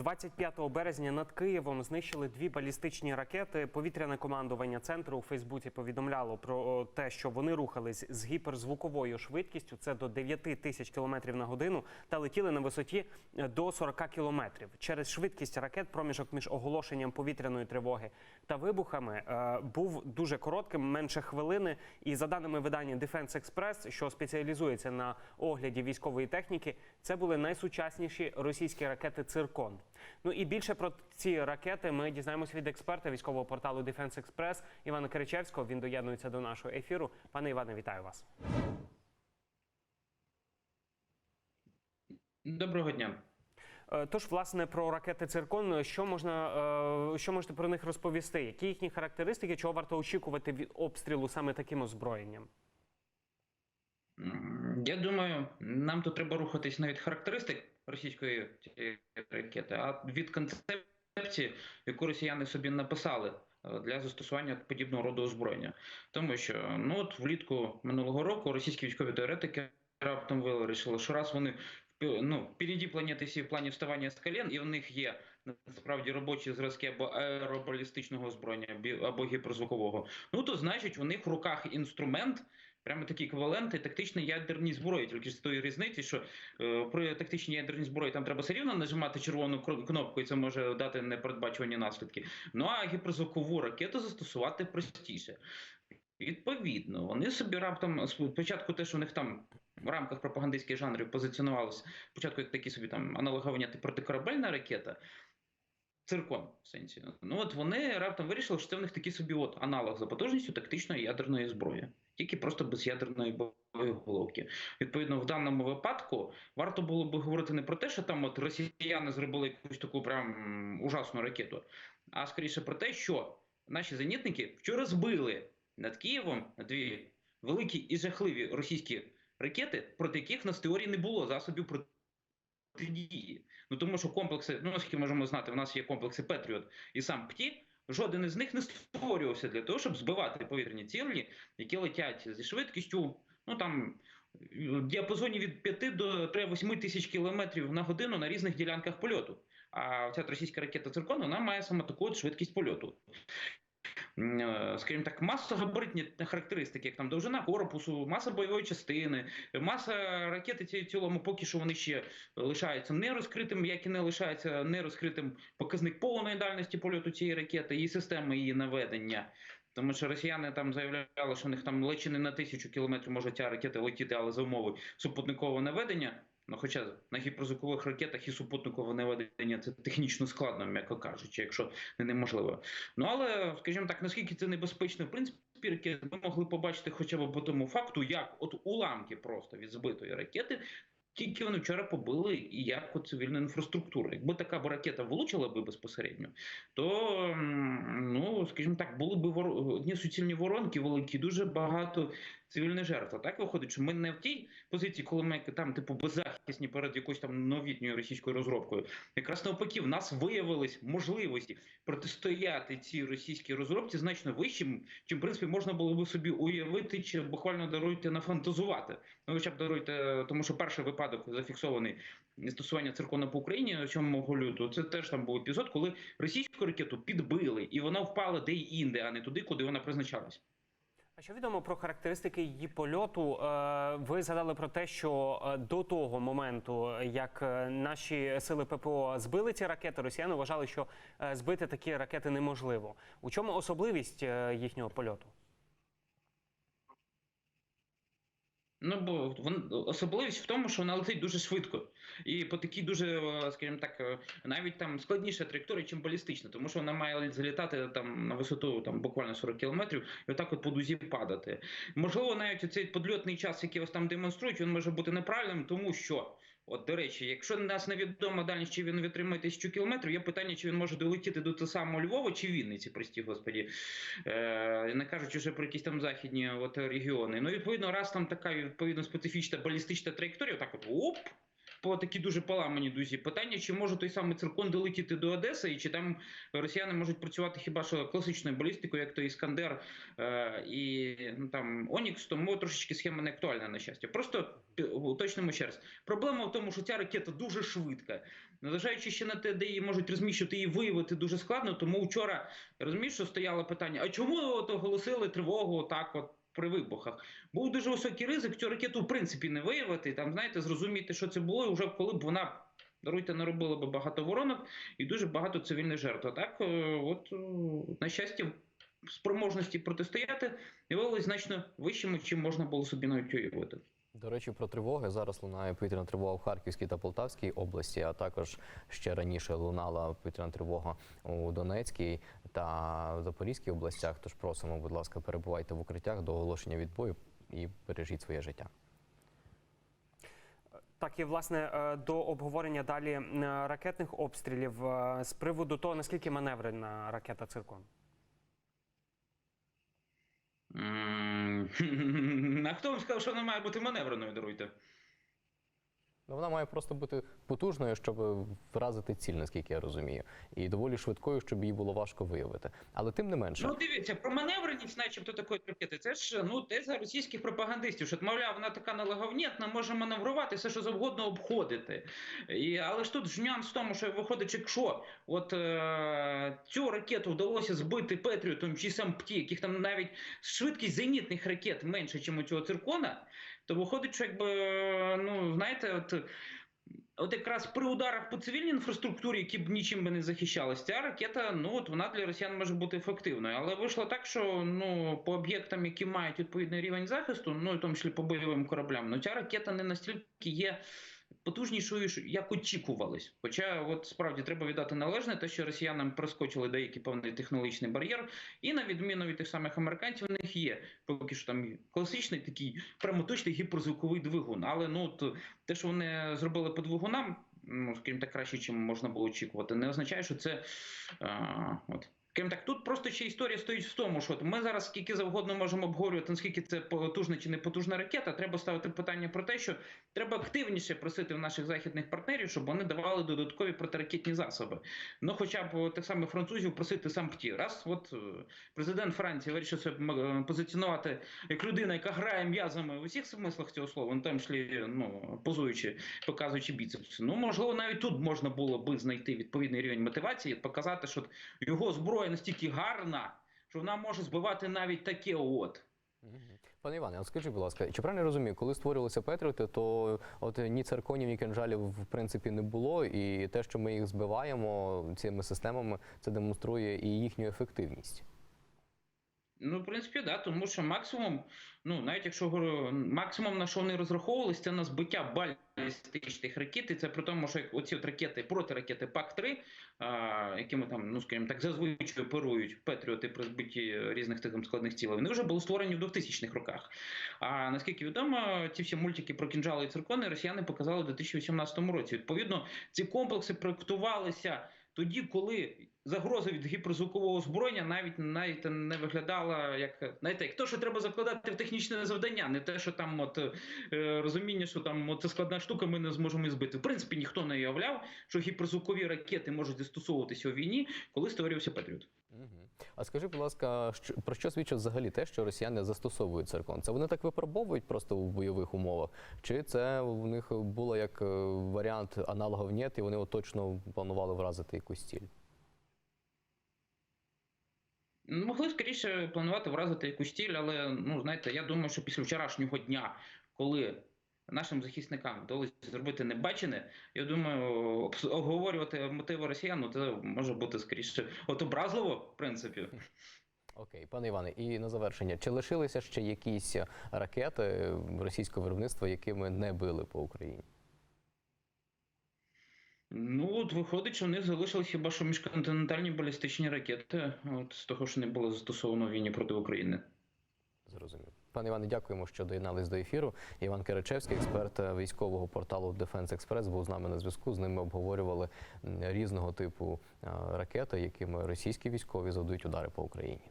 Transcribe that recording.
25 березня над Києвом знищили дві балістичні ракети. Повітряне командування центру у Фейсбуці повідомляло про те, що вони рухались з гіперзвуковою швидкістю. Це до 9 тисяч кілометрів на годину, та летіли на висоті е, до 40 кілометрів. Через швидкість ракет проміжок між оголошенням повітряної тривоги та вибухами е, був дуже коротким, менше хвилини. І за даними видання Defense Express, що спеціалізується на огляді військової техніки, це були найсучасніші російські ракети Циркон. Ну і більше про ці ракети ми дізнаємося від експерта військового порталу Defense Express Івана Киричевського. Він доєднується до нашого ефіру. Пане Іване, вітаю вас. Доброго дня. Е, Тож, власне, про ракети Циркон, що можна е, що можете про них розповісти? Які їхні характеристики, чого варто очікувати від обстрілу саме таким озброєнням? Я думаю, нам тут треба рухатись не від характеристик російської ракети, а від концепції, яку росіяни собі написали е, для застосування подібного роду озброєння. Тому що ну от влітку минулого року російські військові теоретики раптом вирішили, що раз вони впі- ну, впереді планети всі в плані вставання з колін, і в них є насправді робочі зразки або аеробалістичного озброєння, або гіперзвукового. Ну то значить, у них в руках інструмент. Прямо такі еквіваленти тактичної ядерній зброї, тільки з тої різниці, що е, при тактичній ядерній зброї там треба все рівно нажимати червону кнопку, і це може дати непередбачувані наслідки. Ну а гіперзвукову ракету застосувати простіше. Відповідно, вони собі раптом спочатку те, що у них там в рамках пропагандистських жанрів позиціонувалося, спочатку як такі собі там аналоговані протикорабельна ракета. Циркон в сенсі. Ну от вони раптом вирішили, що це в них такий собі от аналог за потужністю тактичної ядерної зброї, тільки просто без ядерної боєголовки. Відповідно, в даному випадку варто було би говорити не про те, що там от росіяни зробили якусь таку прям ужасну ракету, а скоріше про те, що наші зенітники вчора збили над Києвом дві великі і жахливі російські ракети, проти яких нас в теорії не було засобів протидії. Ну тому що комплекси, ну наскільки можемо знати, в нас є комплекси Петріот і сам ПТІ. Жоден із них не створювався для того, щоб збивати повітряні цілі, які летять зі швидкістю, ну там в діапазоні від 5 до 8 тисяч кілометрів на годину на різних ділянках польоту. А ця російська ракета Циркон вона має саме таку от швидкість польоту. Е, Скажімо так, масогабаритні характеристики, як там довжина корпусу, маса бойової частини, маса ракети цілому поки що вони ще лишаються не розкритим, як і не лишається не розкритим показник повної дальності польоту цієї ракети і системи її наведення. Тому що росіяни там заявляли, що у них там лечі не на тисячу кілометрів може ця ракета летіти, але за умови супутникового наведення. Ну, хоча на гіперзвукових ракетах і супутникове наведення це технічно складно, м'яко кажучи, якщо не неможливо. Ну але, скажімо так, наскільки це небезпечно, в принципі, ракети, ми могли побачити хоча б по тому факту, як от уламки просто від збитої ракети. Тільки вони вчора побили і як от цивільну інфраструктуру. Якби така б ракета влучила би безпосередньо, то ну скажімо так, були б вор... одні суцільні воронки великі, дуже багато цивільних жертв. А так виходить, що ми не в тій позиції, коли ми там, типу, беззахисні перед якоюсь там новітньою російською розробкою. Якраз навпаки, в нас виявились можливості протистояти цій російській розробці значно вищим, чим в принципі можна було би собі уявити, чи буквально даруйте нафантазувати. Ну, хоча б даруйте, тому що перший випадок зафіксований застосування циркона по Україні 7 лютого. Це теж там був епізод, коли російську ракету підбили, і вона впала де-інде, а не туди, куди вона призначалась. А що відомо про характеристики її польоту? Е, Ви згадали про те, що е, до того моменту, як е, наші сили ППО збили ці ракети, росіяни вважали, що збити такі ракети неможливо. У чому особливість їхнього польоту? Ну бо особливість в тому, що вона летить дуже швидко, і по такій дуже, е, скажімо так, е, навіть там складніша траєкторія, чим балістична, тому що вона має залітати там на висоту там буквально 40 кілометрів і отак от по дузі падати. Можливо, навіть цей подльотний час, який ось там демонструють, він може бути неправильним, тому що. От, до речі, якщо нас невідомо дальність, чи він витримає тисячу кілометрів, є питання, чи він може долетіти до того самого Львова чи Вінниці, прості господі, е, не кажучи вже про якісь там західні от, регіони. Ну, відповідно, раз там така відповідно специфічна балістична траєкторія, так от оп, по такій дуже поламаній дузі. Питання, чи може той самий циркон долетіти до Одеси, і чи там росіяни можуть працювати хіба що класичною балістикою, як то Іскандер е, і ну, там Онікс, тому трошечки схема не актуальна на щастя. Просто уточнимо ще раз. Проблема в тому, що ця ракета дуже швидка. Незважаючи ще на те, де її можуть розміщувати і виявити дуже складно. Тому вчора розумієш, що стояло питання: а чому от оголосили тривогу так, от при вибухах? Був дуже високий ризик цю ракету в принципі не виявити. Там знаєте, зрозуміти, що це було, і вже коли б вона. Даруйте, не робили би багато воронок і дуже багато цивільних жертв. Так, е, от е, на щастя, спроможності протистояти виявилися значно вищими, чим можна було собі навіть уявити. До речі, про тривоги зараз лунає повітряна тривога в Харківській та Полтавській області, а також ще раніше лунала повітряна тривога у Донецькій та Запорізькій областях. Тож просимо, будь ласка, перебувайте в укриттях до оголошення відбою і бережіть своє життя. Так і власне е, до обговорення далі ракетних обстрілів е, з приводу того, наскільки маневрена ракета циркон. А хто вам сказав, що вона має бути маневреною, даруйте? Ну, вона має просто бути потужною, щоб вразити ціль, наскільки я розумію, і доволі швидкою, щоб її було важко виявити. Але тим не менше, Ну, дивіться, про маневреність, начебто такої ракети, це ж ну теза російських пропагандистів, що мовляв, вона така нелеговнітна, може маневрувати, все що завгодно обходити. І, але ж тут ж нюанс в тому, що виходить, якщо от е, цю ракету вдалося збити Петріотом чи Сампті, яких там навіть швидкість зенітних ракет менше, ніж у цього циркона, то виходить, що якби ну знаєте, от. От якраз при ударах по цивільній інфраструктурі, які б нічим би не захищалися, ця ракета, ну от вона для росіян може бути ефективною. Але вийшло так, що ну по об'єктам, які мають відповідний рівень захисту, ну і в тому числі по бойовим кораблям, ну ця ракета не настільки є потужнішою, як очікувалось. Хоча, от справді треба віддати належне, те, що росіянам проскочили деякий певний технологічний бар'єр, і на відміну від тих самих американців, у них є поки що там класичний такий прямоточний гіперзвуковий двигун. Але ну от, те, що вони зробили по двигунам, ну скажімо так, краще, чим можна було очікувати, не означає, що це а, от. Крім так, тут просто ще історія стоїть в тому, що ми зараз скільки завгодно можемо обговорювати, наскільки це потужна чи не потужна ракета. Треба ставити питання про те, що треба активніше просити в наших західних партнерів, щоб вони давали додаткові протиракетні засоби. Ну, хоча б так само французів просити сам ПТІ. Раз, от е, президент Франції вирішив себе позиціонувати як людина, яка грає м'язами в усіх смислах цього слова, ну, в тому числі ну, позуючи, показуючи біцепси. Ну, можливо, навіть тут можна було би знайти відповідний рівень мотивації, показати, що його зброя настільки гарна, що вона може збивати навіть таке от. Пане Іване, а скажіть, будь ласка, чи правильно я розумію, коли створювалися Петріоти, то от ні цирконів, ні кинжалів в принципі не було, і те, що ми їх збиваємо цими системами, це демонструє і їхню ефективність. Ну, в принципі, да, тому що максимум, ну навіть якщо говорю, максимум на що вони розраховувалися, це на збиття балістичних ракет. І це при тому, що оці от ракети, протиракети ПАК-3, якими там, ну скажімо так, зазвичай оперують Петріоти при збитті різних таких складних цілей, вони вже були створені в 2000-х роках. А наскільки відомо, ці всі мультики про кінжали і циркони росіяни показали у 2018 році. Відповідно, ці комплекси проектувалися тоді, коли загроза від гіперзвукового озброєння навіть навіть не виглядала як знаєте, як то, що треба закладати в технічне завдання, не те, що там от е, розуміння, що там от, це складна штука, ми не зможемо її збити. В принципі, ніхто не уявляв, що гіперзвукові ракети можуть застосовуватися у війні, коли створювався Петріот. Мгм. А скажи, будь ласка, що, про що свідчить взагалі те, що росіяни застосовують циркон? Це вони так випробовують просто в бойових умовах? Чи це в них було як е, варіант аналогов «нет», і вони от точно планували вразити якусь ціль? Могли скоріше планувати вразити якусь ціль, але ну знаєте, я думаю, що після вчорашнього дня, коли нашим захисникам вдалося зробити небачене, я думаю, обговорювати мотиви росіян, ну, це може бути скоріше от образливо, в принципі. Окей, пане Іване, і на завершення, чи лишилися ще якісь ракети російського виробництва, якими не били по Україні? Ну, от виходить, що в них залишились хіба що міжконтинентальні балістичні ракети, от з того, що не було застосовано війні проти України. Зрозумів. Пане Іване, дякуємо, що доєднались до ефіру. Іван Керечевський, експерт е, військового порталу Defense Express, був з нами на зв'язку. З ними обговорювали різного типу е, ракети, якими російські військові завдають удари по Україні.